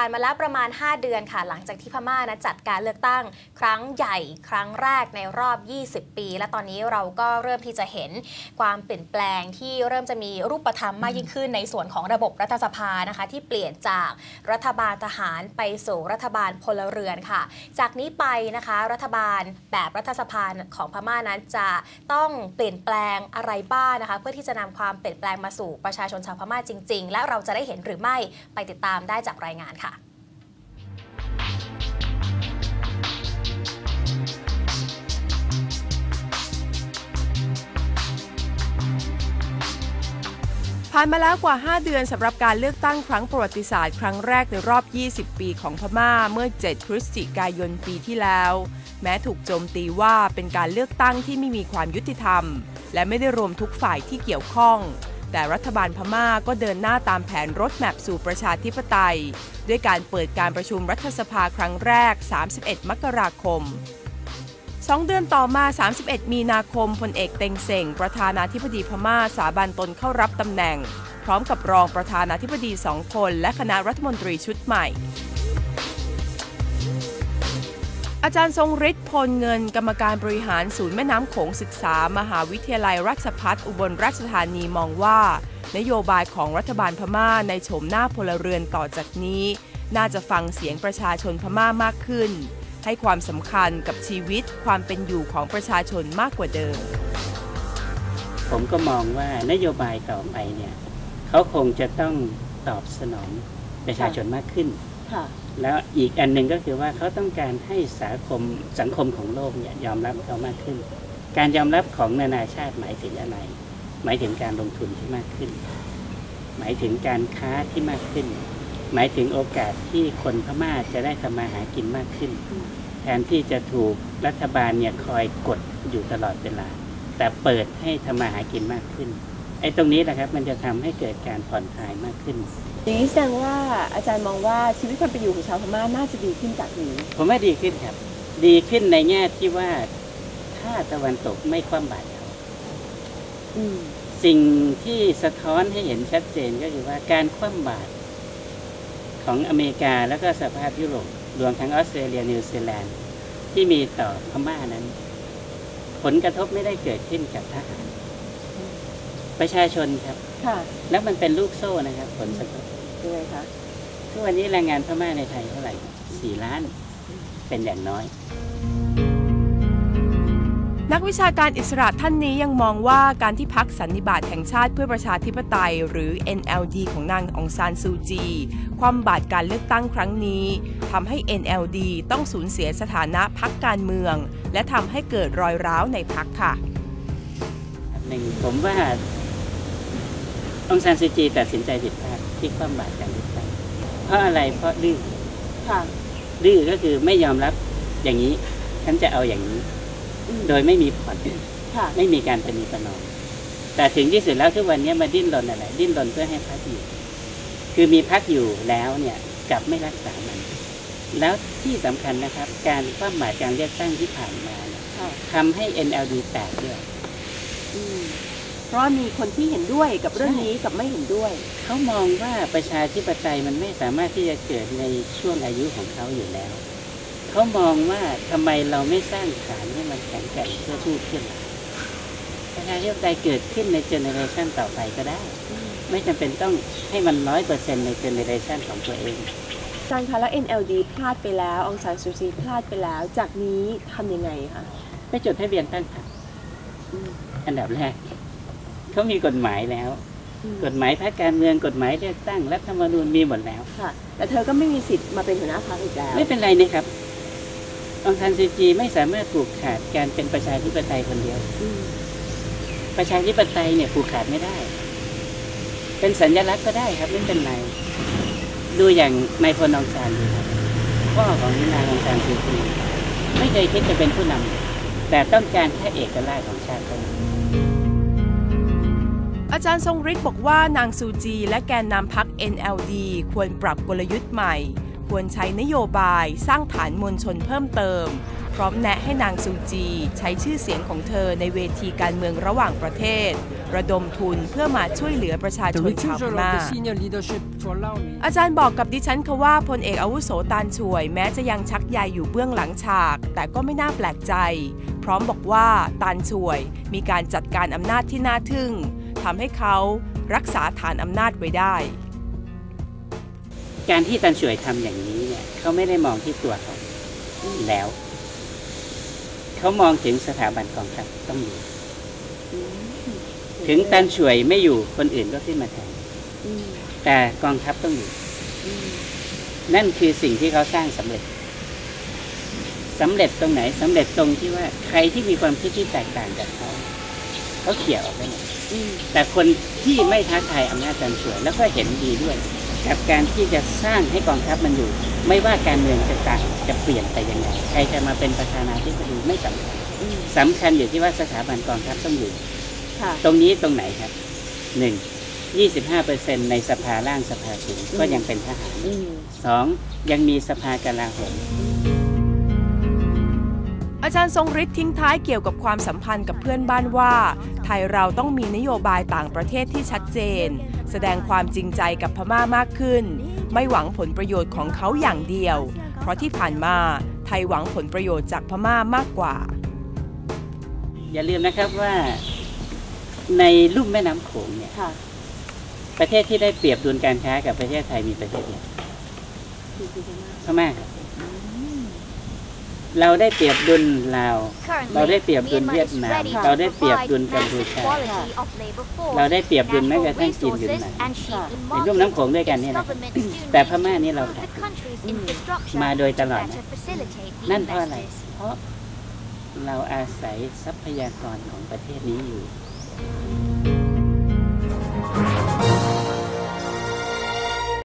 ผ่านมาแล้วประมาณ 5 เดือนค่ะ หลังจากที่พม่านะจัดการเลือกตั้งครั้งใหญ่ครั้งแรกในรอบ 20 ปี และตอนนี้เราก็เริ่มที่จะเห็นความเปลี่ยนแปลงที่เริ่มจะมีรูปธรรมมากยิ่งขึ้นในส่วนของระบบรัฐสภานะคะ ที่เปลี่ยนจากรัฐบาลทหารไปสู่รัฐบาลพลเรือนค่ะ จากนี้ไปนะคะรัฐบาลแบบรัฐสภาของพม่านั้นจะต้องเปลี่ยนแปลงอะไรบ้างนะคะ เพื่อที่จะนำความเปลี่ยนแปลงมาสู่ประชาชนชาวพม่าจริง ๆ และเราจะได้เห็นหรือไม่ไปติดตามได้จากรายงานค่ะ ผ่านมาแล้วกว่า 5 เดือนสำหรับการเลือกตั้งครั้งประวัติศาสตร์ครั้งแรกในรอบ 20 ปีของพม่าเมื่อ 7 พฤศจิกายนปีที่แล้ว แม้ถูกโจมตีว่าเป็นการเลือกตั้งที่ไม่มีความยุติธรรม และไม่ได้รวมทุกฝ่ายที่เกี่ยวข้อง แต่รัฐบาลพม่าก็เดินหน้าตามแผนรถแมพสู่ประชาธิปไตย ด้วยการเปิดการประชุมรัฐสภาครั้งแรก 31 มกราคม สองเดือนต่อมา 31 มีนาคมพลเอกเต็งเส่ง ประธานาธิบดีพม่าสาบันตนเข้ารับตำแหน่ง พร้อมกับรองประธานาธิบดีสองคน และคณะรัฐมนตรีชุดใหม่ อาจารย์ทรงฤทธิ์พลเงิน กรรมการบริหารศูนย์แม่น้ำโขงศึกษา มหาวิทยาลัยราชภัฏอุบลราชธานีมองว่า นโยบายของรัฐบาลพม่าในโฉมหน้าพลเรือนต่อจากนี้ น่าจะฟังเสียงประชาชนพม่ามากขึ้น ให้ความสำคัญกับชีวิตความเป็นอยู่ของประชาชนมากกว่าเดิม ผมก็มองว่านโยบายต่อไปเนี่ยเขาคงจะต้องตอบสนองประชาชนมากขึ้นค่ะแล้วอีกอันหนึ่งก็คือว่าเขาต้องการให้สังคมสังคมของโลกเนี่ยยอมรับเขามากขึ้น การยอมรับของนานาชาติหมายถึงอะไร หมายถึงการลงทุนที่มากขึ้น หมายถึงการค้าที่มากขึ้น หมายถึงโอกาสที่คนพม่าจะได้ทำมาหากินมากขึ้น แทนที่จะถูกรัฐบาลเนี่ยคอยกดอยู่ตลอดเวลา แต่เปิดให้ทำมาหากินมากขึ้นไอ้ตรงนี้แหละครับมันจะทำให้เกิดการผ่อนคลายมากขึ้น อย่างนี้แสดงว่าอาจารย์มองว่าชีวิตความเป็นอยู่ของชาวพม่าน่าจะดีขึ้นจากนี้ ผมว่าดีขึ้นครับ ดีขึ้นในแง่ที่ว่าถ้าตะวันตกไม่คว่ำบาตรเขาอืมสิ่งที่สะท้อนให้เห็นชัดเจนก็คือว่าการคว่ำบาตร ของอเมริกาแล้วก็สหภาพยุโรปรวมทั้งออสเตรเลียนิวซีแลนด์ที่มีต่อพม่านั้น ผลกระทบไม่ได้เกิดขึ้นกับทหาร ประชาชนครับค่ะแล้วมันเป็นลูกโซ่นะครับ ผลกระทบยังไงคะทุกวันนี้แรงงานพม่าในไทยเท่าไหร่สี่ล้านเป็นอย่างน้อย นักวิชาการอิสระท่านนี้ยังมองว่าการที่พักสันนิบาตแห่งชาติเพื่อประชาธิปไตย หรือ NLD ของนางองซานซูจี ความบาดการเลือกตั้งครั้งนี้ทำให้ NLD ต้องสูญเสียสถานะพักการเมือง และทำให้เกิดรอยร้าวในพักค่ะหนึ่งผมว่าองซานซูจีตัดสินใจผิดพลาดที่คว่ำบาตรการเลือกตั้งเพราะอะไรเพราะดื้อค่ะดื้อก็คือไม่ยอมรับอย่างนี้ฉันจะเอาอย่างนี้ โดยไม่มีผ่อนค่ะไม่มีการประนีประนอมแต่ถึงที่สุดแล้วทุกวันนี้มาดิ้นรนอะไรดิ้นรนเพื่อให้พักอยู่ คือมีพักอยู่แล้วเนี่ยกลับไม่รักษามัน แล้วที่สำคัญนะครับ การคว่ำบาตรการเลือกตั้งที่ผ่านมาเนี่ยค่ะทำให้ NLD แตกด้วยเพราะมีคนที่เห็นด้วยกับเรื่องนี้กับไม่เห็นด้วย เขามองว่าประชาธิปไตยมันไม่สามารถที่จะเกิดในช่วงอายุของเขาอยู่แล้ว เขามองว่าทำไมเราไม่สร้างฐานให้มันแข็งแกร่งเพื่อสู้ขึ้นล่ะประชาธิปไตยเกิดขึ้นในเจเนอเรชันต่อไปก็ได้ ไม่จำเป็นต้องให้มันร้อยเปอร์เซ็นในเจเนอเรชันของตัวเองอาจารย์คะแล้ว NLD พลาดไปแล้วองซานซูจีพลาดไปแล้ว จากนี้ทำยังไงคะไปจดทะเบียนตั้งพรรคอันดับแรกเขามีกฎหมายแล้ว กฎหมายพรรคการเมืองกฎหมายเลือกตั้งรัฐธรรมนูญมีหมดแล้วค่ะแต่เธอก็ไม่มีสิทธิ์มาเป็นหัวหน้าพรรคอีกแล้ว ไม่เป็นไรนะครับ องซานซูจีไม่สามารถผูกขาดการเป็นประชาธิปไตยคนเดียว ประชาธิปไตยเนี่ยผูกขาดไม่ได้ เป็นสัญลักษณ์ก็ได้ครับไม่เป็นไร ดูอย่างนายพลองซานดูครับพ่อของนางองซานซูจีไม่เคยคิดจะเป็นผู้นำแต่ต้องการแค่เอกราชของชาติเท่านั้นอาจารย์ทรงฤทธิ์บอกว่านางซูจี และแกนนำพัก NLD ควรปรับกลยุทธ์ใหม่ ควรใช้นโยบายสร้างฐานมวลชนเพิ่มเติม พร้อมแนะให้นางซูจี ใช้ชื่อเสียงของเธอในเวทีการเมืองระหว่างประเทศ ระดมทุนเพื่อมาช่วยเหลือประชาชนชาวพม่าอาจารย์บอกกับดิฉันค่ะว่าพลเอกอาวุโสตานช่วย แม้จะยังชักใยอยู่เบื้องหลังฉาก แต่ก็ไม่น่าแปลกใจ พร้อมบอกว่าตานช่วย มีการจัดการอำนาจที่น่าทึ่งทำให้เขารักษาฐานอำนาจไว้ได้ การที่ตันช่วยทำอย่างนี้เนี่ยเขาไม่ได้มองที่ตัวเขาแล้วเขามองถึงสถาบันกองทัพต้องอยู่ถึงตันช่วยไม่อยู่คนอื่นก็ขึ้นมาแทนแต่กองทัพต้องอยู่นั่นคือสิ่งที่เขาสร้างสำเร็จสำเร็จตรงไหนสำเร็จตรงที่ว่าใครที่มีความคิดที่แตกต่างจากเขาเขาเขี่ยออกได้หมดแต่คนที่ไม่ท้าทายอำนาจตันช่วยแล้วก็เห็นดีด้วย กับการที่จะสร้างให้กองทัพมันอยู่ ไม่ว่าการเมืองจะต่างจะเปลี่ยนไปยังไงใครจะมาเป็นประธานาธิบดีไม่สำคัญสำคัญอยู่ที่ว่าสถาบันกองทัพต้องอยู่ค่ะตรงนี้ตรงไหนครับหนึ่งยี่สิบห้าเปอร์เซ็นในสภาล่างสภาสูงก็ยังเป็นทหารอืมสองยังมีสภากลาโหม อาจารย์ทรงฤทธิ์ทิ้งท้ายเกี่ยวกับความสัมพันธ์กับเพื่อนบ้านว่า ไทยเราต้องมีนโยบายต่างประเทศที่ชัดเจน แสดงความจริงใจกับพม่ามากขึ้น ไม่หวังผลประโยชน์ของเขาอย่างเดียว เพราะที่ผ่านมาไทยหวังผลประโยชน์จากพม่ามากกว่า อย่าลืมนะครับว่าในลุ่มแม่น้ำโขงเนี่ยค่ะประเทศที่ได้เปรียบดุลการค้ากับประเทศไทยมีประเทศเดียวพม่าครับ เราได้เปรียบดุลลาว เราได้เปรียบดุลเวียดนาม เราได้เปรียบดุลกัมพูชา เราได้เปรียบดุลแม้กระทั่งจีนหรือมาในลุ่มน้ำโขงด้วยกันเนี่ยนะครับแต่พม่านี่เราขาดมาโดยตลอดนะนั่นเพราะอะไร เพราะเราอาศัยทรัพยากรของประเทศนี้อยู่